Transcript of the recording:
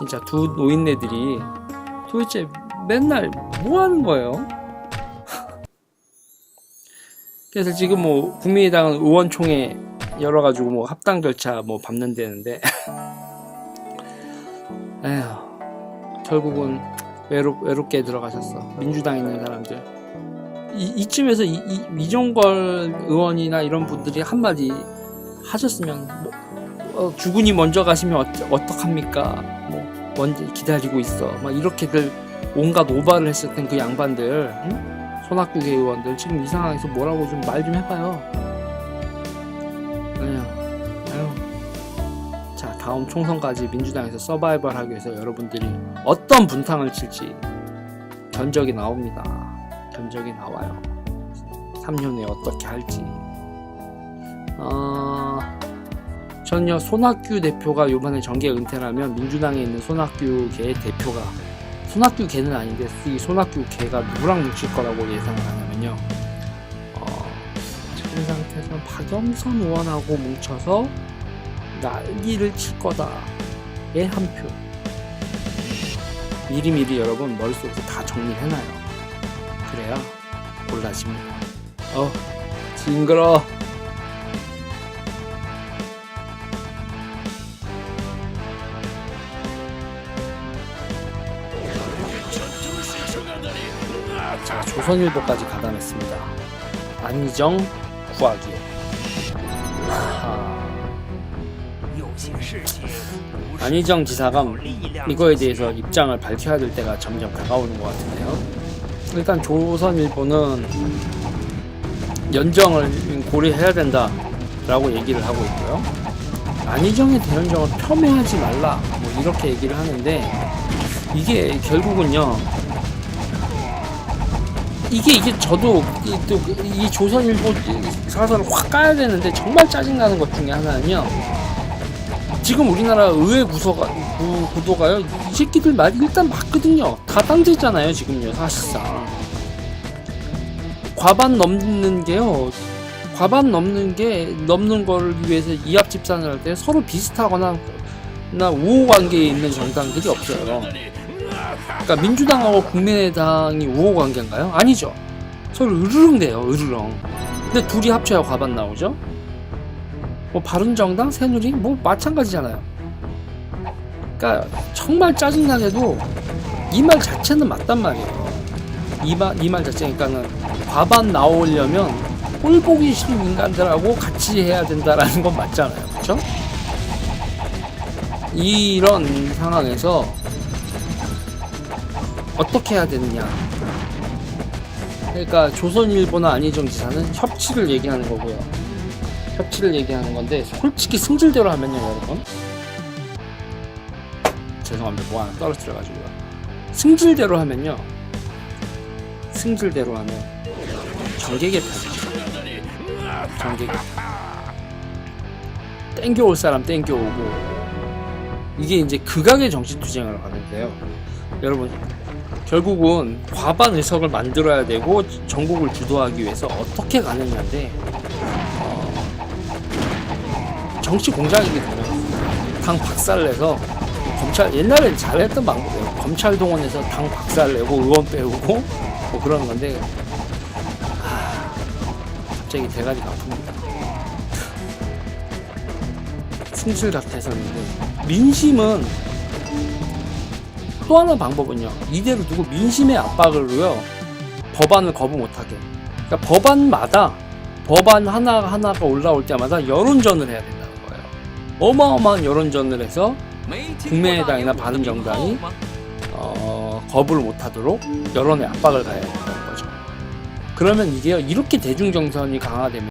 진짜 두 노인네들이 도대체 맨날 뭐 하는 거예요? 그래서 지금 뭐 국민의당은 의원총회 열어가지고 뭐 합당 절차 뭐 밟는다는데. 에휴 결국은 외롭, 외롭게 들어가셨어. 민주당 있는 사람들. 이, 이쯤에서 이, 이, 이종걸 의원이나 이런 분들이 한마디 하셨으면 뭐, 어, 주군이 먼저 가시면 어떠, 어떡합니까? 뭐 먼저 기다리고 있어. 막 이렇게들 온갖 오바를 땐그 양반들 응? 손학규 의원들 지금 이 상황에서 뭐라고 좀 말좀 해봐요. 자 다음 총선까지 민주당에서 서바이벌 하기 위해서 여러분들이 어떤 분탕을 칠지 견적이 나옵니다. 견적이 나와요. 3년 후에 어떻게 할지. 어... 전요 손학규 대표가 요번에 정계 은퇴라면 민주당에 있는 손학규 계 대표가 손학규 개는 아닌데 이 손학규 개가 누구랑 뭉칠 거라고 예상을 하냐면요. 어, 지금 상태에서는 박영선 의원하고 뭉쳐서 난리를 칠 거다의 한 표. 미리미리 여러분 머릿속에 다 정리해놔요. 그래야 골라집니다. 어, 징그러. 조선일보까지 가담했습니다. 안희정 구하기. 하하. 안희정 지사가 이거에 대해서 입장을 밝혀야 될 때가 점점 다가오는 것 같은데요. 일단 조선일보는 연정을 고려해야 된다라고 얘기를 하고 있고요. 안희정의 대연정을 폄훼하지 말라 뭐 이렇게 얘기를 하는데 이게 결국은요 이게 이게 저도 이, 또 이 조선일보 사설을 확 까야 되는데 정말 짜증나는 것 중에 하나는요. 지금 우리나라 의회 구소가 구, 구도가요. 이 새끼들 말 일단 맞거든요. 다 땅제잖아요 지금요 사실상. 과반 넘는 게요. 과반 넘는 게 넘는 거를 위해서 이합 집산을 할 때 서로 비슷하거나 나 우호 관계에 있는 정당들이 없어요. 그러니까 민주당하고 국민의당이 우호 관계인가요? 아니죠. 서로 으르렁대요, 으르렁. 근데 둘이 합쳐야 과반 나오죠? 뭐 바른정당, 새누리 뭐 마찬가지잖아요. 그러니까 정말 짜증나게도 이 말 자체는 맞단 말이에요. 이말 이말 자체 그러니까는 과반 나오려면 꼴 보기 싫은 인간들하고 같이 해야 된다라는 건 맞잖아요, 그렇죠? 이런 상황에서 어떻게 해야 되느냐. 그러니까 조선일보나 안희정 지사는 협치를 얘기하는 거고요. 협치를 얘기하는 건데 솔직히 승질대로 하면요, 여러분. 죄송합니다. 뭐 하나 떨어뜨려 가지고요. 승질대로 하면요. 승질대로 하면 정계 개편이죠. 정계 개편. 땡겨올 사람 땡겨오고 이게 이제 극악의 정치 투쟁을 가는데요. 여러분 결국은 과반 의석을 만들어야 되고 전국을 주도하기 위해서 어떻게 가느냐인데 어, 정치 공작이거든요. 당 박살내서 검찰 옛날에 잘했던 방법이에요. 검찰 동원해서 당 박살내고 의원 빼오고 뭐 그런 건데 하, 갑자기 대가리가 아픕니다. 승질 같아서는데 민심은 또 하나 방법은요. 이대로 두고 민심의 압박으로요. 법안을 거부 못하게. 그러니까 법안마다 법안 하나 하나가 올라올 때마다 여론전을 해야 된다는 거예요. 어마어마한 여론전을 해서 국민의당이나 바른정당이 어, 거부를 못하도록 여론의 압박을 가해야 된다는 거죠. 그러면 이게요. 이렇게 대중정선이 강화되면